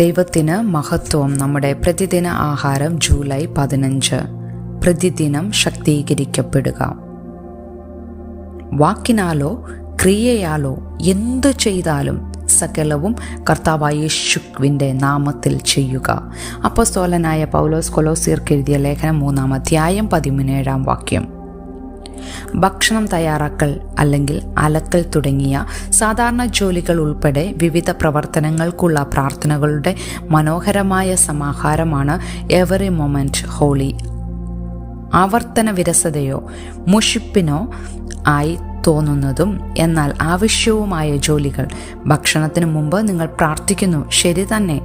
ദൈവത്തിന് മഹത്വം. നമ്മുടെ പ്രതിദിന ആഹാരം ജൂലൈ പതിനഞ്ച്. പ്രതിദിനം ശക്തീകരിക്കപ്പെടുക. വാക്കിനാലോ ക്രിയയാലോ എന്തു ചെയ്താലും സകലവും കർത്താവായ യേശുവിന്റെ നാമത്തിൽ ചെയ്യുക. അപ്പസ്തോലനായ പൗലോസ് കൊലോസിയർക്ക് എഴുതിയ ലേഖനം മൂന്നാം അധ്യായം പതിമൂന്നേഴാം വാക്യം. ഭക്ഷണം തയ്യാറാക്കൽ അല്ലെങ്കിൽ അലക്കൽ തുടങ്ങിയ സാധാരണ ജോലികൾ ഉൾപ്പെടെ വിവിധ പ്രവർത്തനങ്ങൾക്കുള്ള പ്രാർത്ഥനകളുടെ മനോഹരമായ സമാഹാരമാണ് എവറി മൊമെന്റ് ഹോളി ആവർത്തന വിരസതയോ മുഷിപ്പിനോ ആയി തോന്നുന്നതും എന്നാൽ ആവശ്യവുമായ ജോലികൾ ഭക്ഷണത്തിന് മുമ്പ് നിങ്ങൾ പ്രാർത്ഥിക്കുന്നു ശരി തന്നെ.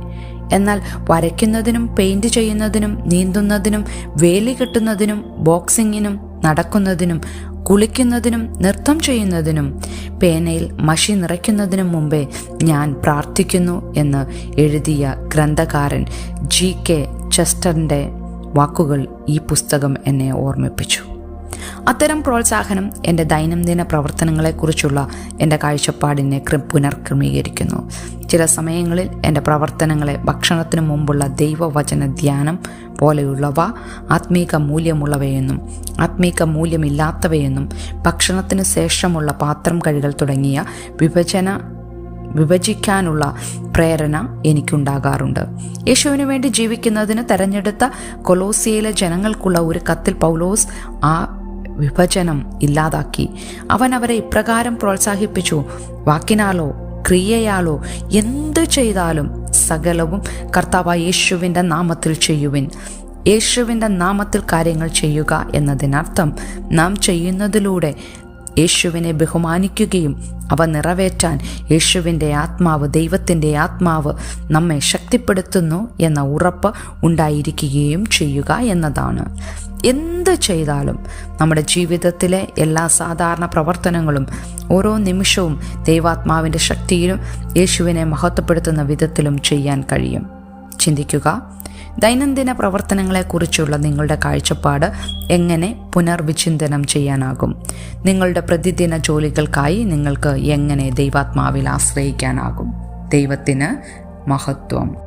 എന്നാൽ വരയ്ക്കുന്നതിനും പെയിന്റ് ചെയ്യുന്നതിനും നീന്തുന്നതിനും വേലി കെട്ടുന്നതിനും ബോക്സിങ്ങിനും നടക്കുന്നതിനും കുളിക്കുന്നതിനും നൃത്തം ചെയ്യുന്നതിനും പേനയിൽ മഷി നിറയ്ക്കുന്നതിനും മുമ്പേ ഞാൻ പ്രാർത്ഥിക്കുന്നു എന്ന് എഴുതിയ ഗ്രന്ഥകാരൻ ജി കെ ചെസ്റ്ററിന്റെ വാക്കുകൾ ഈ പുസ്തകം എന്നെ ഓർമ്മിപ്പിച്ചു. അത്തരം പ്രോത്സാഹനം എന്റെ ദൈനംദിന പ്രവർത്തനങ്ങളെക്കുറിച്ചുള്ള എന്റെ കാഴ്ചപ്പാടിനെ ക്ര പുനർക്രമീകരിക്കുന്നു. ചില സമയങ്ങളിൽ എന്റെ പ്രവർത്തനങ്ങളെ ഭക്ഷണത്തിനു മുമ്പുള്ള ദൈവവചന ധ്യാനം പോലെയുള്ളവ ആത്മീക മൂല്യമുള്ളവയെന്നും ആത്മീക മൂല്യമില്ലാത്തവയെന്നും ഭക്ഷണത്തിന് ശേഷമുള്ള പാത്രം കഴികൾ തുടങ്ങിയ വിഭജന വിഭജിക്കാനുള്ള പ്രേരണ എനിക്കുണ്ടാകാറുണ്ട്. യേശുവിന് വേണ്ടി ജീവിക്കുന്നതിന് തെരഞ്ഞെടുത്ത കൊലോസിയയിലെ ജനങ്ങൾക്കുള്ള ഒരു കത്തിൽ പൗലോസ് ആ വിഭജനം ഇല്ലാതാക്കി. അവൻ അവരെ ഇപ്രകാരം പ്രോത്സാഹിപ്പിച്ചു വാക്കിനാലോ ക്രിയയാലോ? എന്ത് ചെയ്താലും സകലവും കർത്താവ് യേശുവിന്റെ നാമത്തിൽ ചെയ്യുവിൻ. യേശുവിന്റെ നാമത്തിൽ കാര്യങ്ങൾ ചെയ്യുക എന്നതിനർത്ഥം നാം ചെയ്യുന്നതിലൂടെ യേശുവിനെ ബഹുമാനിക്കുകയും അവ നിറവേറ്റാൻ യേശുവിന്റെ ആത്മാവ് ദൈവത്തിന്റെ ആത്മാവ് നമ്മെ ശക്തിപ്പെടുത്തുന്നു എന്ന ഉറപ്പ് ഉണ്ടായിരിക്കുകയും ചെയ്യുക എന്നതാണ്. എന്ത് ചെയ്താലും നമ്മുടെ ജീവിതത്തിലെ എല്ലാ സാധാരണ പ്രവർത്തനങ്ങളും ഓരോ നിമിഷവും ദൈവാത്മാവിന്റെ ശക്തിയിലും യേശുവിനെ മഹത്വപ്പെടുത്തുന്ന വിധത്തിലും ചെയ്യാൻ കഴിയും. ചിന്തിക്കുക ദൈനംദിന പ്രവർത്തനങ്ങളെക്കുറിച്ചുള്ള നിങ്ങളുടെ കാഴ്ചപ്പാട് എങ്ങനെ പുനർവിചിന്തനം ചെയ്യാനാകും? നിങ്ങളുടെ പ്രതിദിന ജോലികൾക്കായി നിങ്ങൾക്ക് എങ്ങനെ ദൈവാത്മാവിൽ ആശ്രയിക്കാനാകും? ദൈവത്തിന് മഹത്വം.